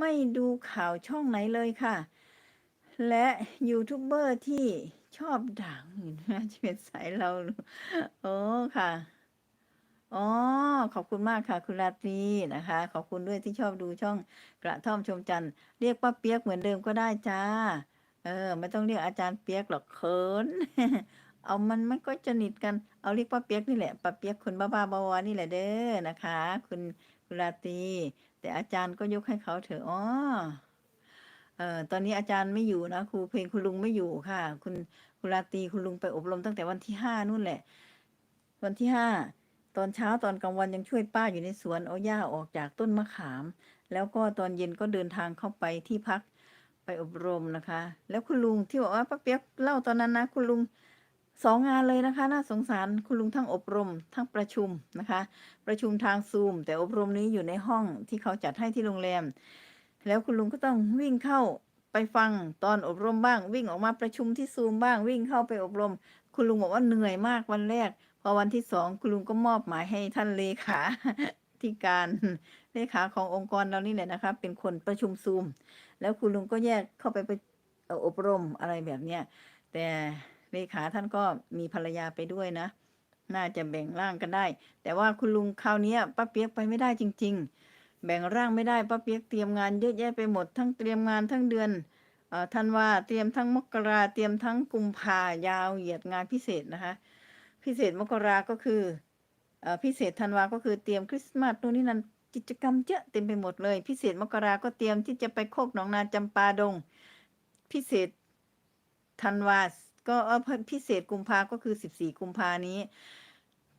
ไม่ดูข่าวช่องไหนเลยค่ะ และยูทูบเบอร์ที่ชอบด่างอยู่นะจะเป็นสายเราโอ้ค่ะอ๋อขอบคุณมากค่ะ คุณราตรีนะคะ ขอบคุณด้วยที่ชอบดูช่องกระท่อมชมจันทร์เรียกป้าเปียกเหมือนเดิมก็ได้จ้า เออ ไม่ต้องเรียกอาจารย์เปียกหรอกเขินเอามันมันก็จะนิดกัน เอาเรียกป้าเปียกนี่แหละป้าเปียกคนบ้าบ้าบอๆนี่แหละเด้อนะคะ คุณ คุณราตี แต่อาจารย์ก็ยกให้เขาเถอะอ๋อเอ่อตอนนี้อาจารย์ไม่อยู่นะครูเพลงคุณลุงไม่อยู่ค่ะ คุณคุณราตีคุณลุงไปอบรมตั้งแต่วันที่ห้านู่นแหละ วันที่ห้าตอนเช้าตอนกลางวันยังช่วยป้าอยู่ในสวนเอาหญ้าออกจากต้นมะขาม แล้วก็ตอนเย็นก็เดินทางเข้าไปที่พักไปอบรมนะคะ แล้วคุณลุงที่บอกว่าป้าเปียกเล่าตอนนั้นนะ คุณลุง สองงานเลยนะคะ น่าสงสารคุณลุงทั้งอบรมทั้งประชุมนะคะ ประชุมทางซูม แต่อบรมนี้อยู่ในห้องที่เขาจัดให้ที่โรงแรม แล้วคุณลุงก็ต้องวิ่งเข้าไปฟังตอนอบรมบ้าง วิ่งออกมาประชุมที่ซูมบ้างวิ่งเข้าไปอบรม คุณลุงบอกว่าเหนื่อยมากวันแรก พอวันที่สองคุณลุงก็มอบหมายให้ท่านเลขาที่การเลขาขององค์กรเรานี่แหละนะคะเป็นคนประชุมซูม แล้วคุณลุงก็แยกเข้าไปไปเอ่ออบรมอะไรแบบเนี้ยแต่ เลขาท่านก็มีภรรยาไปด้วยนะ น่าจะแบ่งร่างกันได้ แต่ว่าคุณลุงคราวนี้ป้าเปียกไปไม่ได้จริง ๆ แบ่งร่างไม่ได้ป้าเปียกเตรียมงานเยอะแยะไปหมดทั้งเตรียมงานทั้งเดือนธันวาเตรียมทั้งมกราเตรียมทั้งกุมภายาวเหยียดงานพิเศษนะคะ พิเศษมกราก็คือเอ่อพิเศษธันวาก็คือเตรียมคริสต์มาสนู่นนี่นั่นกิจกรรมเยอะเต็มไปหมดเลย พิเศษมกราก็เตรียมที่จะไปโคกหนองนาจำปาดง พิเศษธันวา ก็เอ่อพิเศษกุมภาก็คือสิบสี่กุมภานี้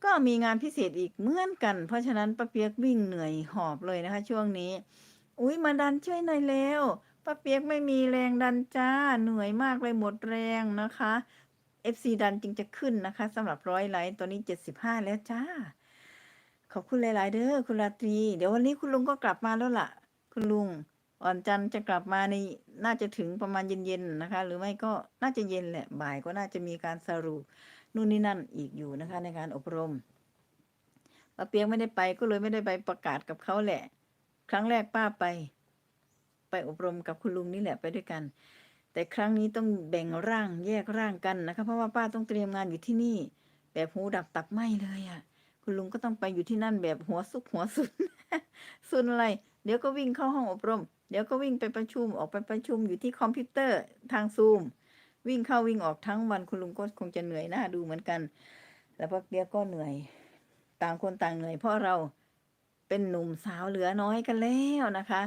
ก็มีงานพิเศษอีกเหมือนกัน เพราะฉะนั้นป้าเปียกวิ่งเหนื่อยหอบเลยนะคะ ช่วงนี้ อุ้ยมาดันช่วยหน่อยเร็วป้าเปียกไม่มีแรงดันจ้าเหนื่อยมากเลยหมดแรงนะคะ FC ดันจึงจะขึ้นนะคะสำหรับร้อยไลค์ตอนนี้เจ็ดสิบห้าแล้วจ้า ขอบคุณหลาย ๆ เด้อคุณราตรี เดี๋ยววันนี้คุณลุงก็กลับมาแล้วล่ะ คุณลุง อ่อนจันทร์จะกลับมาในน่าจะถึงประมาณเย็นๆนะคะ หรือไม่ก็น่าจะเย็นแหละบ่ายก็น่าจะมีการสรุปนู่นนี่นั่นอีกอยู่นะคะ ในการอบรมป้าเปียกไม่ได้ไปก็เลยไม่ได้ไปประกาศกับเขาแหละ ครั้งแรกป้าไป ไปอบรมกับคุณลุงนี่แหละไปด้วยกัน แต่ครั้งนี้ต้องแบ่งร่างแยกร่างกันนะคะ เพราะว่าป้าต้องเตรียมงานอยู่ที่นี่ แบบหูดับตับไหมเลยอะ่ะ คุณลุงก็ต้องไปอยู่ที่นั่นแบบหัวซุกหัวซุนซุนอะไร เดี๋ยวก็วิ่งเข้าห้องอบรม เดี๋ยวก็วิ่งไปประชุมออกไปประชุมอยู่ที่คอมพิวเตอร์ทางซูม วิ่งเข้าวิ่งออกทั้งวันคุณลุงก็คงจะเหนื่อยหน้าดูเหมือนกัน แล้วป้าเปียกก็เหนื่อย ต่างคนต่างเหนื่อยเพราะเราเป็นหนุ่มสาวเหลือน้อยกันแล้วนะคะ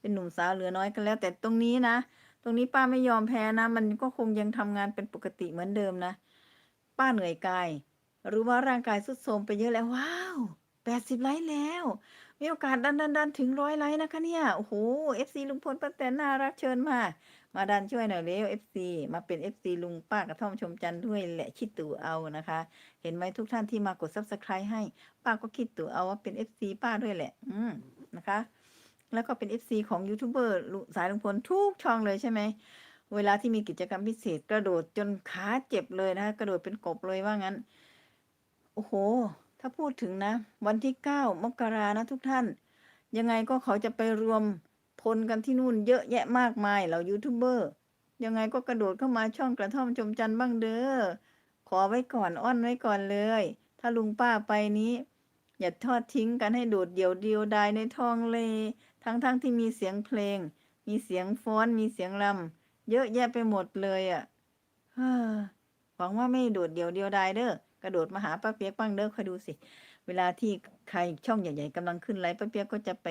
เป็นหนุ่มสาวเหลือน้อยกันแล้ว แต่ตรงนี้นะ ตรงนี้ป้าไม่ยอมแพ้นะ มันก็คงยังทำงานเป็นปกติเหมือนเดิมนะ ป้าเหนื่อยกาย รู้ว่าร่างกายสุดโทรมไปเยอะแล้วว้าวแปดสิบไลค์แล้ว มีโอกาสดันดันดันถึงร้อยไลค์นะคะเนี่ย โอ้โหเอฟซีลุงพลป้าแตนน่ารักเชิญมา มาดันช่วยหน่อยเร็วเอฟซีมาเป็นเอฟซีลุงป้ากระท่อมชมจันทร์ด้วยแหละคิดตู่เอานะคะ เห็นไหมทุกท่านที่มากด subscribe ให้ ป้าก็คิดตู่เอาว่าเป็นเอฟซีป้าด้วยแหละ อืมนะคะ แล้วก็เป็น FC ของยูทูบเบอร์สายลุงพลทุกช่องเลยใช่ไหมเวลาที่มีกิจกรรมพิเศษกระโดดจนขาเจ็บเลยนะคะกระโดดเป็นกบเลยว่างั้น โอ้โห ถ้าพูดถึงนะ วันที่เก้ามกรานะทุกท่าน ยังไงก็เขาจะไปรวมพลกันที่นู่นเยอะแยะมากมายเหล่ายูทูบเบอร์ยังไงก็กระโดดเข้ามาช่องกระท่อมชมจันทร์บ้างเด้อขอไว้ก่อนอ้อนไว้ก่อนเลย ถ้าลุงป้าไปนี้ อย่าทอดทิ้งกันให้โดดเดี่ยวเดียวดายในท้องเลทั้งๆทที่มีเสียงเพลง มีเสียงฟ้อนมีเสียงรำเยอะแยะไปหมดเลยอะ่ะ หวังว่าไม่โดดเดียวเดียวดายเด้อกระโดดมาหาป้าเปียกบ้างเด้อคอยดูสิ เวลาที่ใครช่องใหญ่ๆกำลังขึ้นไลฟ์ป้าเปียกก็จะไป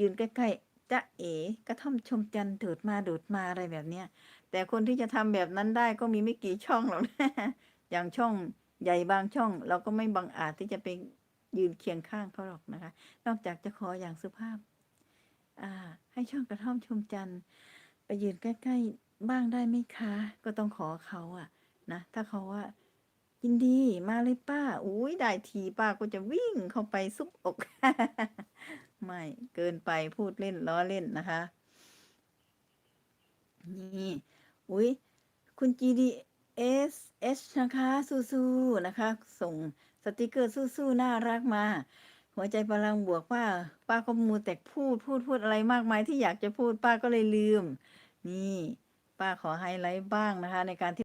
ยืนใกล้ๆจะเอ๋กระท่อมชมจันทร์โดดมาโดดมาอะไรแบบเนี้ยแต่คนที่จะทำแบบนั้นได้ก็มีไม่กี่ช่องหรอกนะอย่างช่องใหญ่บางช่อง เราก็ไม่บังอาจที่จะไปยืนเคียงข้างเขาหรอกนะคะ นอกจากจะขออย่างสุภาพ อ่า ให้ช่องกระท่อมชมจันทร์ไปยืนใกล้ ๆ บ้างได้ไหมคะ ก็ต้องขอเขาอะ นะ ถ้าเขาว่า ยินดีมาเลยป้า อุ้ยได้ทีป้าก็จะวิ่งเข้าไปซุบอก ไม่เกินไปพูดเล่นล้อเล่นนะคะ นี่ อุ้ยคุณ GDS H นะคะสู้ๆนะคะ ส่งสติกเกอร์สู้ๆน่ารักมา หัวใจพลังบวกป้า ป้าก็มูแต่พูดพูดพูดอะไรมากมายที่อยากจะพูดป้าก็เลยลืม นี่ ป้าขอไฮไลท์บ้างนะคะ ในการที่